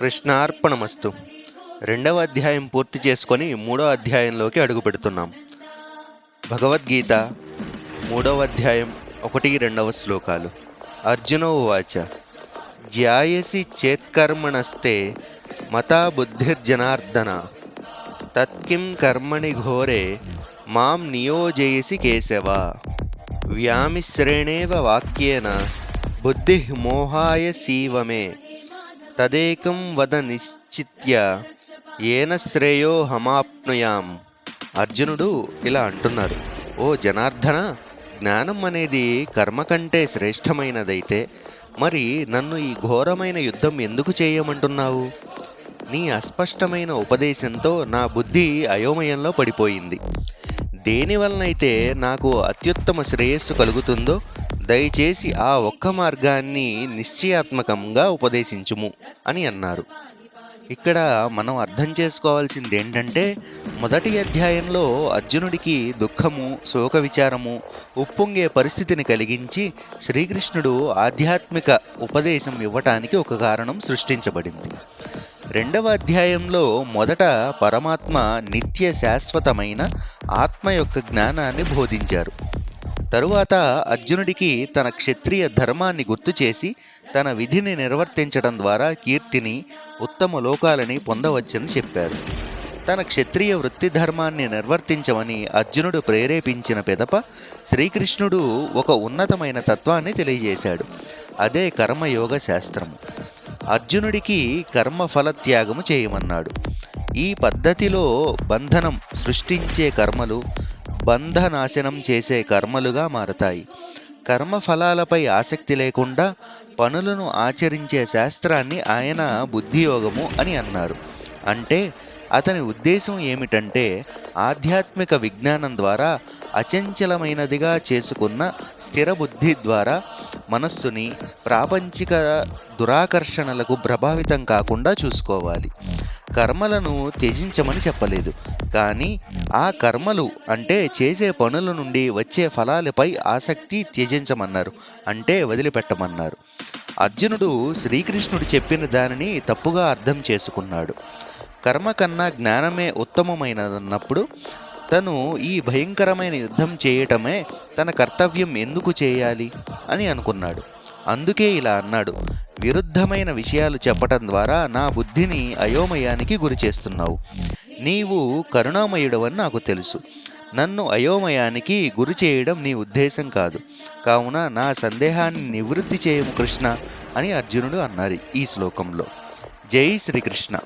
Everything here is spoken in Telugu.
కృష్ణార్పణమస్తు. రెండవ అధ్యాయం పూర్తి చేసుకొని మూడో అధ్యాయంలోకి అడుగు పెడుతున్నాం. భగవద్గీత మూడవ అధ్యాయం ఒకటి రెండవ శ్లోకాలు. అర్జునోవాచ జ్యాయసి చేత్కర్మణస్తే మతా బుద్ధిర్జనార్దన తత్కిం కర్మణి ఘోరే మాం నియోజయసి కేశవ. వ్యామిశ్రేణేవ వాక్యేన బుద్ధి మోహాయ సీవమే. తదేకం వద నిశ్చిత్య. ఏన శ్రేయో హమాప్నుయాం. అర్జునుడు ఇలా అంటున్నారు ఓ జనార్దన జ్ఞానం అనేది కర్మ కంటే శ్రేష్టమైనదైతే మరి నన్ను ఈ ఘోరమైన యుద్ధం ఎందుకు చేయమంటున్నావు? నీ అస్పష్టమైన ఉపదేశంతో నా బుద్ధి అయోమయంలో పడిపోయింది. దేనివలనైతే నాకు అత్యుత్తమ శ్రేయస్సు కలుగుతుందో దయచేసి ఆ ఒక్క మార్గాన్ని నిశ్చయాత్మకంగా ఉపదేశించుము అని అన్నారు. ఇక్కడ మనం అర్థం చేసుకోవాల్సింది ఏంటంటే మొదటి అధ్యాయంలో అర్జునుడికి దుఃఖము శోక విచారము ఉప్పొంగే పరిస్థితిని కలిగించి శ్రీకృష్ణుడు ఆధ్యాత్మిక ఉపదేశం ఇవ్వటానికి ఒక కారణం సృష్టించబడింది. రెండవ అధ్యాయంలో మొదట పరమాత్మ నిత్య శాశ్వతమైన ఆత్మ యొక్క జ్ఞానాన్ని బోధించారు. తరువాత అర్జునుడికి తన క్షత్రియ ధర్మాన్ని గుర్తు చేసి తన విధిని నిర్వర్తించడం ద్వారా కీర్తిని ఉత్తమ లోకాలని పొందవచ్చని చెప్పారు. తన క్షత్రియ వృత్తి ధర్మాన్ని నిర్వర్తించమని అర్జునుడు ప్రేరేపించిన పిదప శ్రీకృష్ణుడు ఒక ఉన్నతమైన తత్వాన్ని తెలియజేశాడు. అదే కర్మయోగ శాస్త్రం. అర్జునుడికి కర్మఫల త్యాగము చేయమన్నాడు. ఈ పద్ధతిలో బంధనం సృష్టించే కర్మలు బంధనాశనం చేసే కర్మలుగా మారతాయి. కర్మఫలాలపై ఆసక్తి లేకుండా పనులను ఆచరించే శాస్త్రాన్ని ఆయన బుద్ధియోగము అని అన్నారు. అంటే అతని ఉద్దేశం ఏమిటంటే ఆధ్యాత్మిక విజ్ఞానం ద్వారా అచంచలమైనదిగా చేసుకున్న స్థిర బుద్ధి ద్వారా మనస్సుని ప్రాపంచిక దురాకర్షణలకు ప్రభావితం కాకుండా చూసుకోవాలి. కర్మలను త్యజించమని చెప్పలేదు. కానీ ఆ కర్మలు అంటే చేసే పనుల నుండి వచ్చే ఫలాలపై ఆసక్తి త్యజించమన్నారు అంటే వదిలిపెట్టమన్నారు. అర్జునుడు శ్రీకృష్ణుడు చెప్పిన దానిని తప్పుగా అర్థం చేసుకున్నాడు. కర్మ కన్నా జ్ఞానమే ఉత్తమమైనదన్నప్పుడు తను ఈ భయంకరమైన యుద్ధం చేయటమే తన కర్తవ్యం ఎందుకు చేయాలి అని అనుకున్నాడు. అందుకే ఇలా అన్నాడు. విరుద్ధమైన విషయాలు చెప్పటం ద్వారా నా బుద్ధిని అయోమయానికి గురి చేస్తున్నావు. నీవు కరుణామయుడవని నాకు తెలుసు. నన్ను అయోమయానికి గురి చేయడం నీ ఉద్దేశం కాదు. కావున నా సందేహాన్ని నివృత్తి చేయము కృష్ణ అని అర్జునుడు అన్నారు ఈ శ్లోకంలో. జై శ్రీకృష్ణ.